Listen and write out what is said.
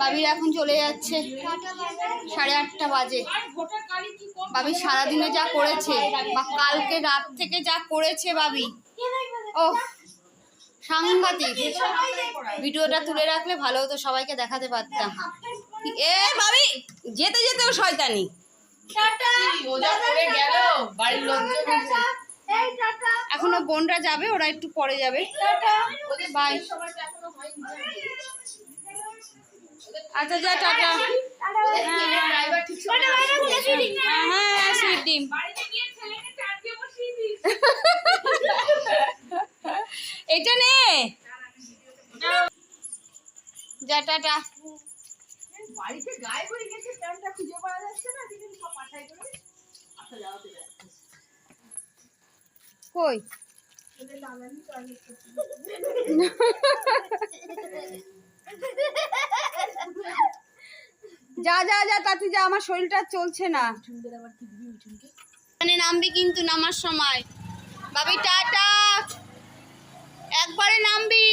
বাবির এখন চলে যাচ্ছে সাড়ে আটটা বাজে। বাবি সারাদিনে যা করেছে বা কালকে রাত থেকে যা করেছে বাবি ও সাংঘাতিক। ভিডিওটা তুলে রাখলে ভালো হতো সবাইকে দেখাতে পারতাম। এ বাবি যেতে যেতেও শয়তানি। এখনও বোনরা যাবে ওরা একটু পরে যাবে। বাই। আচ্ছা যা টাটা হ্যাঁ হ্যাঁ সুইট ডিম। এটা নে যা টাটা বাড়িতে গায়ে পড়ে গেছে প্যান্টটা খুঁজে পাওয়া যাচ্ছে না দিদি সব পাঠাই করে আসা যাওয়া চলে কই যা যা যা, তাতে যা, আমার শরীরটা চলছে না। এখানে নামবি কিন্তু নামার সময়। বাবি টাটা। একবারে নামবি।